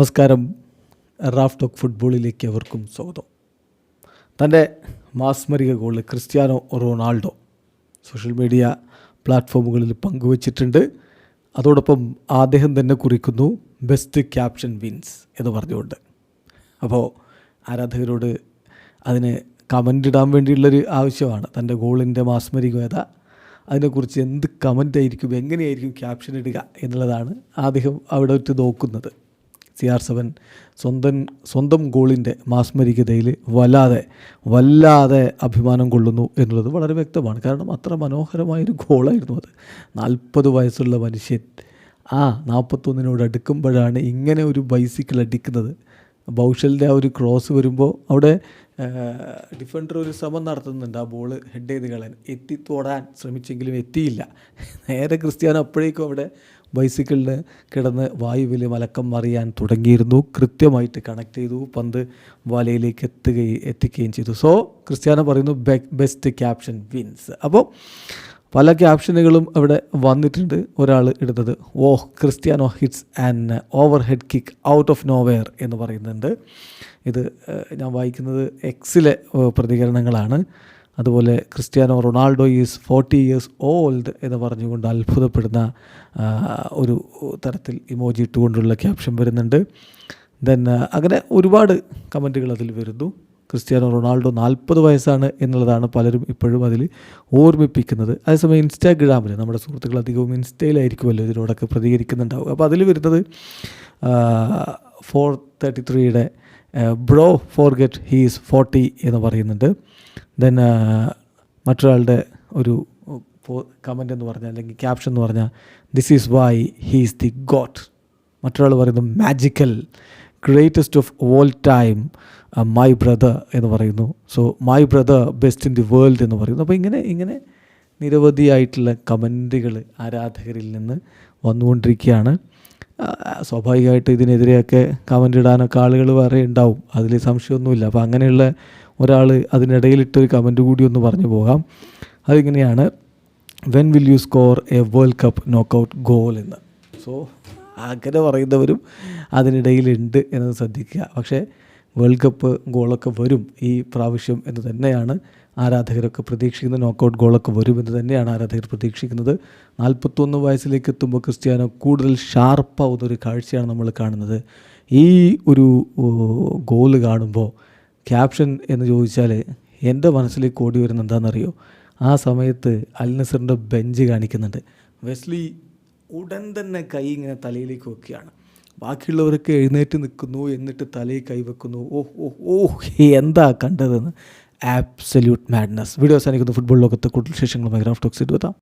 നമസ്കാരം. Raf talk ഫുട്ബോളിലേക്ക് അവർക്കും സ്വാഗതം. തന്റെ മാസ്മരിക goal Cristiano Ronaldo social media പ്ലാറ്റ്ഫോമുകളിൽ പങ്കുവച്ചിട്ടുണ്ട്. അതോടൊപ്പം അദ്ദേഹം തന്നെ കുറിക്കുന്നു ബെസ്റ്റ് ക്യാപ്ഷൻ വിൻസ് എന്ന് പറഞ്ഞുകൊണ്ട്. അപ്പോൾ ആരാധകരോട് അതിന് കമന്റ് ഇടാൻ വേണ്ടിയുള്ളൊരു ആവശ്യമാണ്. തന്റെ ഗോളിന്റെ മാസ്മരികത അതിനെക്കുറിച്ച് എന്ത് കമന്റ് ആയിരിക്കും എങ്ങനെയായിരിക്കും ക്യാപ്ഷൻ ഇടുക എന്നുള്ളതാണ് അദ്ദേഹം അവിടെ വിട്ട് നോക്കുന്നത്. സി ആർ സെവൻ സ്വന്തം സ്വന്തം ഗോളിന്റെ മാസ്മരികതയിൽ വല്ലാതെ വല്ലാതെ അഭിമാനം കൊള്ളുന്നു എന്നുള്ളത് വളരെ വ്യക്തമാണ്. കാരണം അത്ര മനോഹരമായൊരു ഗോളായിരുന്നു അത്. നാൽപ്പത് വയസ്സുള്ള മനുഷ്യൻ ആ നാൽപ്പത്തൊന്നിനോട് അടുക്കുമ്പോഴാണ് ഇങ്ങനെ ഒരു ബൈസിക്കിൾ അടിക്കുന്നത്. ബൗഷലിന്റെ ആ ഒരു ക്രോസ് വരുമ്പോൾ അവിടെ ഡിഫൻഡർ ഒരു ശ്രമം നടത്തുന്നുണ്ട്. ആ ബോൾ ഹെഡ് ചെയ്ത് കളയാൻ. എത്തി തൊടാൻ ശ്രമിച്ചെങ്കിലും എത്തിയില്ല. നേരെ ക്രിസ്ത്യാനോ അപ്പോഴേക്കും അവിടെ ബൈസിക്കിളിന് കിടന്ന് വായുവിൽ മലക്കം മറിയാൻ തുടങ്ങിയിരുന്നു. കൃത്യമായിട്ട് കണക്ട് ചെയ്തു. പന്ത് വലയിലേക്ക് എത്തുകയും എത്തിക്കുകയും ചെയ്തു. സോ ക്രിസ്ത്യാനോ പറയുന്നു ബെസ്റ്റ് ക്യാപ്ഷൻ വിൻസ് അപ്പോൾ പല ക്യാപ്ഷനുകളും അവിടെ വന്നിട്ടുണ്ട്. ഒരാൾ ഇടുന്നത് ഓ Cristiano hits and overhead kick out of nowhere എന്ന് പറയുന്നുണ്ട്. ഇത് ഞാൻ വായിക്കുന്നത് എക്സിലെ പ്രതികരണങ്ങളാണ്. അതുപോലെ Cristiano Ronaldo is forty years old എന്ന് പറഞ്ഞുകൊണ്ട് അത്ഭുതപ്പെടുന്ന ഒരു തരത്തിൽ ഇമോജി ഇട്ടുകൊണ്ടുള്ള ക്യാപ്ഷൻ വരുന്നുണ്ട്. ദെൻ അങ്ങനെ ഒരുപാട് കമന്റുകൾ അതിൽ വരുന്നു. ക്രിസ്ത്യാനോ റൊണാൾഡോ നാൽപ്പത് വയസ്സാണ് എന്നുള്ളതാണ് പലരും ഇപ്പോഴും അതിൽ ഓർമ്മിപ്പിക്കുന്നത്. അതേസമയം ഇൻസ്റ്റാഗ്രാമിൽ നമ്മുടെ സുഹൃത്തുക്കൾ അധികവും ഇൻസ്റ്റയിലായിരിക്കുമല്ലോ ഇതിനോടൊക്കെ പ്രതികരിക്കുന്നുണ്ടാവും അപ്പോൾ അതിൽ വരുന്നത് ഫോർ തേർട്ടി ത്രീയുടെ bro forget he's forty എന്ന് പറയുന്നുണ്ട്. ദെൻ മറ്റൊരാളുടെ ഒരു കമന്റ് എന്ന് പറഞ്ഞാൽ അല്ലെങ്കിൽ ക്യാപ്ഷൻ എന്ന് പറഞ്ഞാൽ this is why he's the god മറ്റൊരാൾ പറയുന്നു magical greatest of all time my brother എന്ന് പറയുന്നു. So my brother best in the world എന്ന് പറയുന്നു. അപ്പോൾ ഇങ്ങനെ ഇങ്ങനെ നിരവധിയായിട്ടുള്ള കമന്റുകൾ ആരാധകരിൽ നിന്ന് വന്നുകൊണ്ടിരിക്കുകയാണ്. സ്വാഭാവികമായിട്ട് ഇതിനെതിരെയൊക്കെ കമന്റ് ഇടാനൊക്കെ ആളുകൾ വേറെ ഉണ്ടാവും. അതിൽ സംശയമൊന്നുമില്ല. അപ്പോൾ അങ്ങനെയുള്ള ഒരാൾ അതിനിടയിലിട്ടൊരു കമന്റ് കൂടി ഒന്ന് പറഞ്ഞു പോകാം. അതിങ്ങനെയാണ് when will you score a world cup knockout goal എന്ന്. സോ അങ്ങനെ പറയുന്നവരും അതിനിടയിലുണ്ട് എന്നത് ശ്രദ്ധിക്കുക. പക്ഷേ വേൾഡ് കപ്പ് ഗോളൊക്കെ വരും ഈ പ്രാവശ്യം എന്ന് തന്നെയാണ് ആരാധകരൊക്കെ പ്രതീക്ഷിക്കുന്നത്. നോക്കൗട്ട് ഗോളൊക്കെ വരും എന്ന് തന്നെയാണ് ആരാധകർ പ്രതീക്ഷിക്കുന്നത്. നാൽപ്പത്തൊന്ന് വയസ്സിലേക്ക് എത്തുമ്പോൾ ക്രിസ്ത്യാനോ കൂടുതൽ ഷാർപ്പാവുന്ന ഒരു കാഴ്ചയാണ് നമ്മൾ കാണുന്നത്. ഈ ഒരു ഗോൾ കാണുമ്പോൾ ക്യാപ്ഷൻ എന്ന് ചോദിച്ചാൽ എന്റെ മനസ്സിലേക്ക് ഓടി വരുന്ന എന്താണെന്നറിയോ? ആ സമയത്ത് അൽ നസറിന്റെ ബെഞ്ച് കാണിക്കുന്നുണ്ട്. വെസ്ലി ഉടൻ തന്നെ കൈ ഇങ്ങനെ തലയിലേക്ക് വെക്കുകയാണ്. ബാക്കിയുള്ളവരൊക്കെ എഴുന്നേറ്റ് നിൽക്കുന്നു എന്നിട്ട് തലയിൽ കൈവെക്കുന്നു ഓഹ് ഓ ഓഹ് എന്താ കണ്ടതെന്ന്? ആബ്സല്യൂട്ട് മാഡ്നസ് വീഡിയോ അവസാനിക്കുന്നു. ഫുട്ബോൾ ലോകത്ത് കൂടുതൽ വിശേഷങ്ങളുമായി ഗ്രാഫ് ടോക്സ് എത്താം